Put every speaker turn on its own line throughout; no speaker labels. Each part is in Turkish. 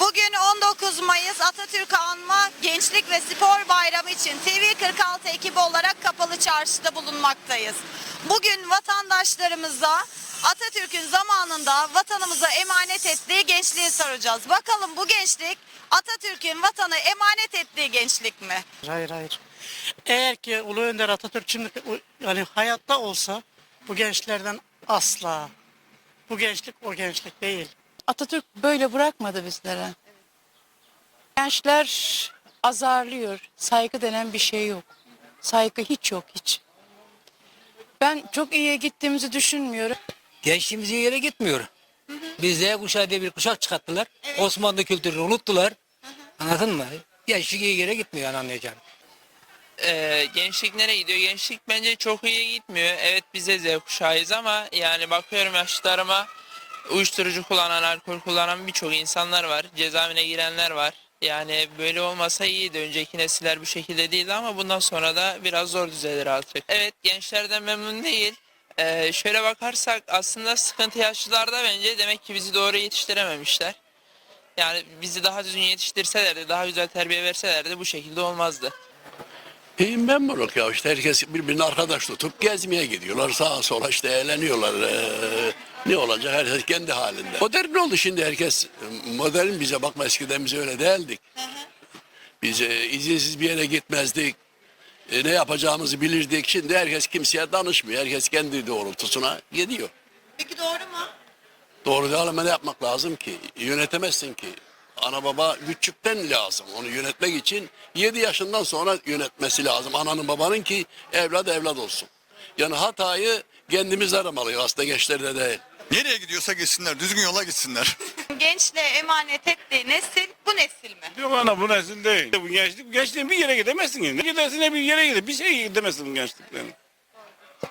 Bugün 19 Mayıs Atatürk Anma Gençlik ve Spor Bayramı için TV46 ekibi olarak kapalı çarşıda bulunmaktayız. Bugün vatandaşlarımıza Atatürk'ün zamanında vatanımıza emanet ettiği gençliği soracağız. Bakalım bu gençlik Atatürk'ün vatana emanet ettiği gençlik mi?
Hayır hayır. Eğer ki Ulu Önder Atatürk şimdi yani hayatta olsa bu gençlerden asla bu gençlik o gençlik değil.
Atatürk böyle bırakmadı bizlere. Gençler azarlıyor. Saygı denen bir şey yok. Saygı hiç yok hiç. Ben çok iyiye gittiğimizi düşünmüyorum.
Gençliğimiz iyi yere gitmiyor. Biz Z kuşağı diye bir kuşak çıkarttılar. Osmanlı kültürünü unuttular. Anladın mı? Gençlik iyi yere gitmiyor yani anlayacağım.
Ee, gençlik nereye gidiyor? Gençlik bence çok iyi gitmiyor. Evet biz de Z kuşağıyız ama yani bakıyorum yaşlılarıma uyuşturucu kullanan, alkol kullanan birçok insanlar var. Cezaevine girenler var. Yani böyle olmasa iyiydi. Önceki nesiller bu şekilde değildi ama bundan sonra da biraz zor düzelir artık. Evet gençlerden memnun değil. Ee, şöyle bakarsak aslında sıkıntı yaşlılarda bence demek ki bizi doğru yetiştirememişler. Yani bizi daha düzgün yetiştirselerdi, daha güzel terbiye verselerdi bu şekilde olmazdı.
İyiyim ben moruk ya işte herkes birbirini arkadaş tutup gezmeye gidiyorlar sağa sola işte eğleniyorlar. Ee, ne olacak herkes kendi halinde. Modern oldu şimdi herkes modern bize bakma eskiden biz öyle değildik. Biz e, izinsiz bir yere gitmezdik. E, ne yapacağımızı bilirdik. Şimdi herkes kimseye danışmıyor. Herkes kendi doğrultusuna gidiyor.
Peki doğru mu?
Doğru değil ama ne yapmak lazım ki? Yönetemezsin ki. Ana baba küçükten lazım. Onu yönetmek için 7 yaşından sonra yönetmesi lazım. Ananın babanın ki evlat evlat olsun. Yani hatayı kendimiz aramalıyız aslında gençlerde değil.
Nereye gidiyorsa gitsinler, düzgün yola gitsinler.
Gençliğe emanet ettiği nesil bu nesil mi?
Yok ana bu nesil değil. Bu gençlik, bu gençliğin bir yere gidemezsin. Ne gidersin ne bir yere gider. Bir şeye gidemezsin bu gençlikten.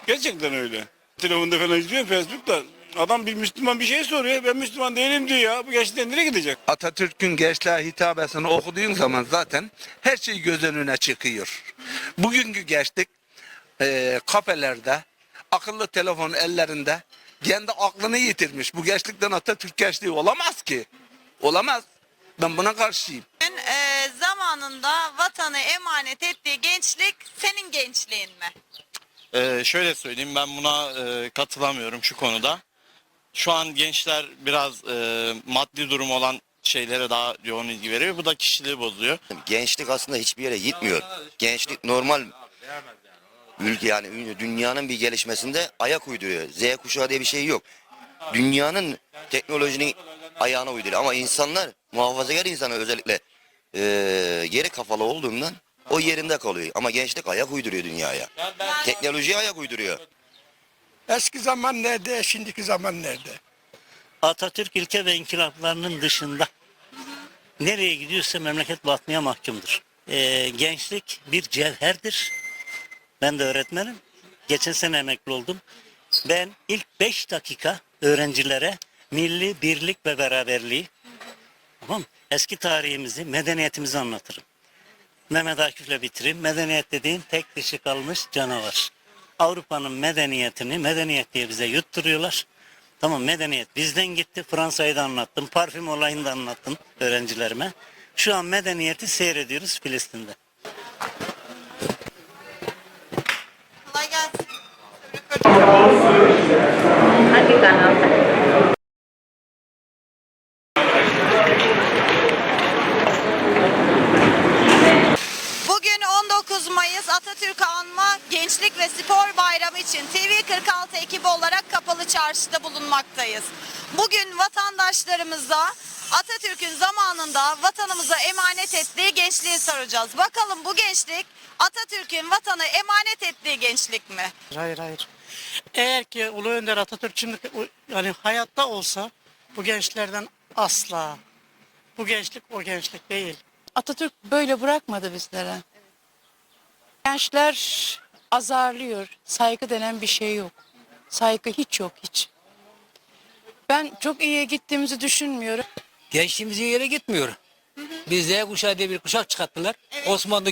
Gerçekten öyle. Telefonda falan izliyorum Facebook'ta. Adam bir Müslüman bir şey soruyor. Ben Müslüman değilim diyor ya. Bu gençlikten nereye gidecek?
Atatürk'ün gençliğe hitabesini okuduğun zaman zaten her şey göz önüne çıkıyor. Bugünkü gençlik e, kafelerde, akıllı telefon ellerinde kendi aklını yitirmiş. Bu gençlikten Atatürk gençliği olamaz ki. Olamaz. Ben buna karşıyım.
Bugün e, zamanında vatanı emanet ettiği gençlik senin gençliğin mi?
Ee, şöyle söyleyeyim ben buna e, katılamıyorum şu konuda. Şu an gençler biraz e, maddi durum olan şeylere daha yoğun ilgi veriyor. Bu da kişiliği bozuyor.
Gençlik aslında hiçbir yere gitmiyor. Gençlik normal ülke yani dünyanın bir gelişmesinde ayak uyduruyor. Z kuşağı diye bir şey yok. Dünyanın teknolojinin ayağına uyduruyor. Ama insanlar muhafazakar insanlar özellikle eee geri kafalı olduğundan o yerinde kalıyor. Ama gençlik ayak uyduruyor dünyaya. Teknolojiye ayak uyduruyor.
Eski zaman nerede, şimdiki zaman nerede?
Atatürk ilke ve inkılaplarının dışında nereye gidiyorsa memleket batmaya mahkumdur. Ee, gençlik bir cevherdir. Ben de öğretmenim. Geçen sene emekli oldum. Ben ilk 5 dakika öğrencilere milli birlik ve beraberliği tamam eski tarihimizi, medeniyetimizi anlatırım. Mehmet Akif'le bitireyim. Medeniyet dediğin tek dişi kalmış canavar. Avrupa'nın medeniyetini medeniyet diye bize yutturuyorlar. Tamam medeniyet bizden gitti. Fransa'yı da anlattım. Parfüm olayını da anlattım öğrencilerime. Şu an medeniyeti seyrediyoruz Filistin'de.
Kolay gelsin. Bugün 19 Mayıs Atatürk Anma Gençlik ve Spor Bayramı için TV46 ekibi olarak kapalı çarşıda bulunmaktayız. Bugün vatandaşlarımıza Atatürk'ün zamanında vatanımıza emanet ettiği gençliği soracağız. Bakalım bu gençlik Atatürk'ün vatanı emanet ettiği gençlik mi?
Hayır hayır. Eğer ki Ulu Önder Atatürk şimdi yani hayatta olsa bu gençlerden asla bu gençlik o gençlik değil.
Atatürk böyle bırakmadı bizlere. Gençler azarlıyor. Saygı denen bir şey yok. Saygı hiç yok hiç. Ben çok iyiye gittiğimizi düşünmüyorum.
Gençliğimiz iyi yere gitmiyor. Biz Z kuşağı diye bir kuşak çıkarttılar. Osmanlı kültürünü